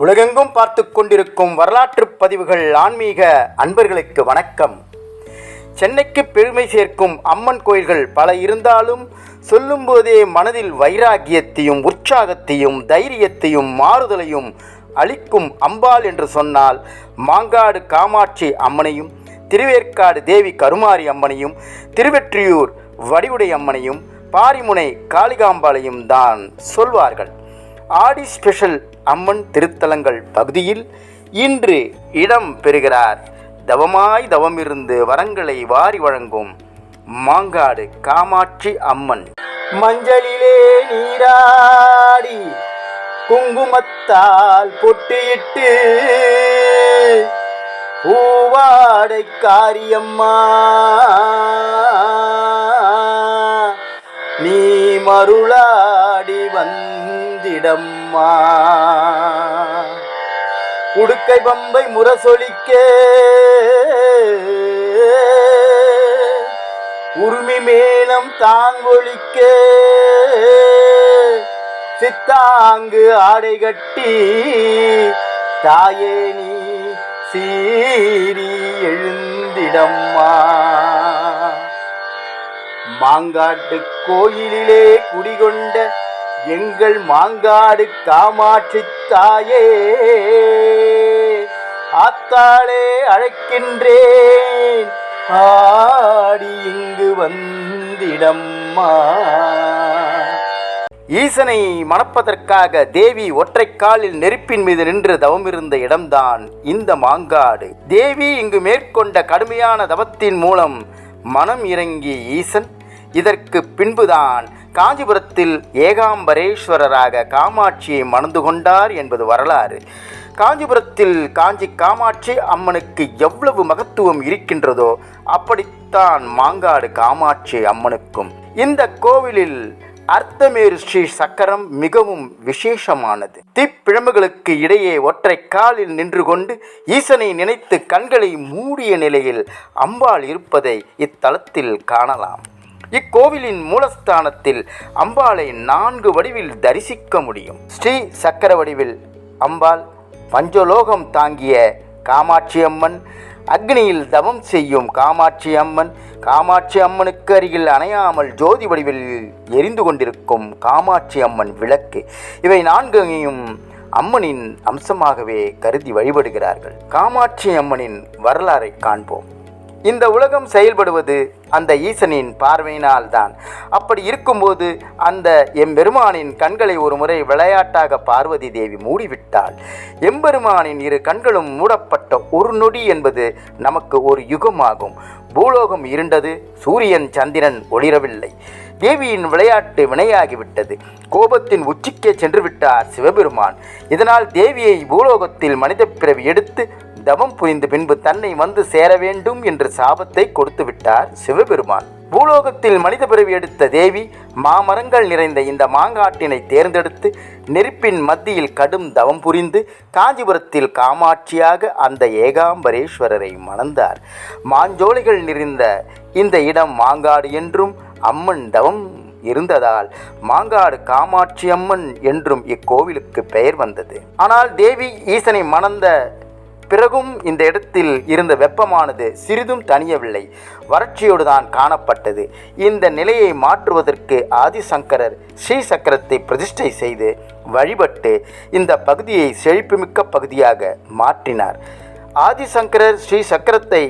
உலகெங்கும் பார்த்து கொண்டிருக்கும் வரலாற்று பதிவுகள் ஆன்மீக அன்பர்களுக்கு வணக்கம். சென்னைக்கு பெருமை சேர்க்கும் அம்மன் கோயில்கள் பல இருந்தாலும் சொல்லும்போதே மனதில் வைராகியத்தையும் உற்சாகத்தையும் தைரியத்தையும் மாறுதலையும் அளிக்கும் அம்பாள் என்று சொன்னால் மாங்காடு காமாட்சி அம்மனையும் திருவேற்காடு தேவி கருமாரி அம்மனையும் திருவெற்றியூர் வடிவுடை அம்மனையும் பாரிமுனை காளிகாம்பாளையும் தான் சொல்வார்கள். ஆடி ஸ்பெஷல் அம்மன் திருத்தலங்கள் பகுதியில் இன்று இடம் பெறுகிறார். தவமாய் தவமிருந்து வரங்களை வாரி வழங்கும் மாங்காடு காமாட்சி அம்மன். மஞ்சளிலே நீராடி குங்குமத்தால் பொட்டியிட்டு பூவாடை காரியம்மா. நீ மருளா வந்திடம்மா உடுக்கை பம்பை முரசொலிக்கே. உருமி மேளம் தான் ஒழிக்கே சித்தாங்கு ஆடை கட்டி தாயே நீ சீரி எழுந்திடம்மா. மாங்காட்டு கோயிலிலே குடிகொண்ட எங்கள் மாங்காடு காமாட்சி தாயே ஆத்தாளே அழைக்கின்றேன். ஆடி இங்கு வந்திடம்மா. ஈசனை மணப்பதற்காக தேவி ஒற்றைக்காலில் நெருப்பின் மீது நின்று தவம் இருந்த இடம்தான் இந்த மாங்காடு. தேவி இங்கு மேற்கொண்ட கடுமையான தவத்தின் மூலம் மனம் இறங்கிய ஈசன் இதற்கு பின்புதான் காஞ்சிபுரத்தில் ஏகாம்பரேஸ்வரராக காமாட்சியை மணந்து கொண்டார் என்பது வரலாறு. காஞ்சிபுரத்தில் காஞ்சி காமாட்சி அம்மனுக்கு எவ்வளவு மகத்துவம் இருக்கின்றதோ அப்படித்தான் மாங்காடு காமாட்சி அம்மனுக்கும். இந்த கோவிலில் அர்த்தமேரு ஸ்ரீ சக்கரம் மிகவும் விசேஷமானது. தீப்பிழம்புகளுக்கு இடையே ஒற்றை காலில் நின்று கொண்டு ஈசனை நினைத்து கண்களை மூடிய நிலையில் அம்பாள் இருப்பதை இத்தலத்தில் காணலாம். இக்கோவிலின் மூலஸ்தானத்தில் அம்பாளை நான்கு வடிவில் தரிசிக்க முடியும். ஸ்ரீ சக்கர வடிவில் அம்பாள் பஞ்சலோகம் தாங்கிய காமாட்சி அம்மன் அக்னியில் தவம் செய்யும் காமாட்சி அம்மன் காமாட்சி அம்மனுக்கு அருகில் அணையாமல் ஜோதி வடிவில் எரிந்து கொண்டிருக்கும் காமாட்சி அம்மன் விளக்கு. இவை நான்கையும் அம்மனின் அம்சமாகவே கருதி வழிபடுகிறார்கள். காமாட்சி அம்மனின் வரலாறை காண்போம். இந்த உலகம் செயல்படுவது அந்த ஈசனின் பார்வையினால் தான் அப்படி இருக்கும்போது அந்த எம்பெருமானின் கண்களை ஒரு முறை விளையாட்டாக பார்வதி தேவி மூடிவிட்டாள். எம்பெருமானின் இரு கண்களும் மூடப்பட்ட ஒரு நொடி என்பது நமக்கு ஒரு யுகமாகும். பூலோகம் இருண்டது சூரியன் சந்திரன் ஒளிரவில்லை. தேவியின் விளையாட்டு வினையாகிவிட்டது. கோபத்தின் உச்சிக்கே சென்று விட்டார் சிவபெருமான். இதனால் தேவியை பூலோகத்தில் மனித பிறவி எடுத்து தவம் புரிந்த பின்பு தன்னை வந்து சேர வேண்டும் என்று சாபத்தை கொடுத்து விட்டார் சிவபெருமான். பூலோகத்தில் மனித பிறவி எடுத்த தேவி மாமரங்கள் நிறைந்த இந்த மாங்காட்டினை தேர்ந்தெடுத்து நெருப்பின் மத்தியில் கடும் தவம் புரிந்து காஞ்சிபுரத்தில் காமாட்சியாக அந்த ஏகாம்பரேஸ்வரரை மணந்தார். மாஞ்சோலைகள் நிறைந்த இந்த இடம் மாங்காடு என்றும் அம்மன் தவம் இருந்ததால் மாங்காடு காமாட்சி அம்மன் என்றும் இக்கோவிலுக்கு பெயர் வந்தது. ஆனால் தேவி ஈசனை மணந்த பிறகும் இந்த இடத்தில் இருந்த வெப்பமானது சிறிதும் தணியவில்லை. வறட்சியோடு தான் காணப்பட்டது. இந்த நிலையை மாற்றுவதற்கு ஆதிசங்கரர் ஸ்ரீ சக்கரத்தை பிரதிஷ்டை செய்து வழிபட்டு இந்த பகுதியை செழிப்புமிக்க பகுதியாக மாற்றினார். ஆதிசங்கரர் ஸ்ரீ சக்கரத்தை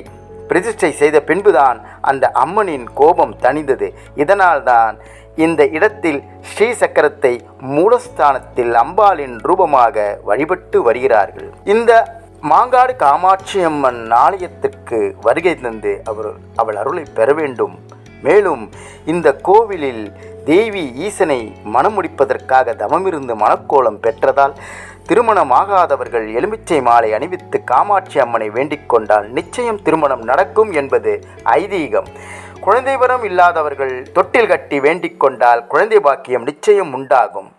பிரதிஷ்டை செய்த பின்புதான் அந்த அம்மனின் கோபம் தணிந்தது. இதனால்தான் இந்த இடத்தில் ஸ்ரீ சக்கரத்தை மூலஸ்தானத்தில் அம்பாளின் ரூபமாக வழிபட்டு வருகிறார்கள். இந்த மாங்காடு காமாட்சி அம்மன் ஆலயத்திற்கு வருகை தந்து அவர் அவள் அருளை பெற வேண்டும். மேலும் இந்த கோவிலில் தேவி ஈசனை மனமுடிப்பதற்காக தவமிருந்து மனக்கோலம் பெற்றதால் திருமணமாகாதவர்கள் எலுமிச்சை மாலை அணிவித்து காமாட்சி அம்மனை வேண்டிக் கொண்டால் நிச்சயம் திருமணம் நடக்கும் என்பது ஐதீகம். குழந்தை வரம் இல்லாதவர்கள் தொட்டில் கட்டி வேண்டிக் கொண்டால் குழந்தை பாக்கியம் நிச்சயம் உண்டாகும்.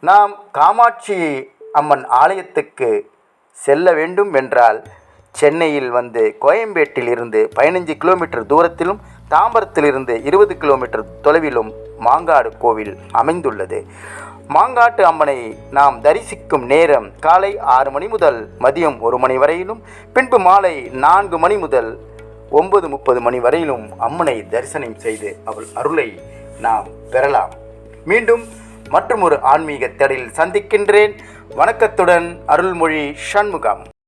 நாம் காமாட்சி அம்மன் ஆலயத்துக்கு செல்ல வேண்டும் என்றால் சென்னையில் வந்து கோயம்பேட்டில் இருந்து பதினஞ்சு கிலோமீட்டர் தூரத்திலும் தாம்பரத்திலிருந்து இருபது கிலோமீட்டர் தொலைவிலும் மாங்காடு கோவில் அமைந்துள்ளது. மாங்காட்டு அம்மனை நாம் தரிசிக்கும் நேரம் காலை ஆறு மணி முதல் மதியம் ஒரு மணி வரையிலும் பின்பு மாலை நான்கு மணி முதல் ஒன்பது முப்பது மணி வரையிலும் அம்மனை தரிசனம் செய்து அவள் அருளை நாம் பெறலாம். மீண்டும் மற்றும் ஒரு ஆன்மீக தடையில் சந்திக்கின்றேன். வணக்கத்துடன் அருள்மொழி சண்முகம்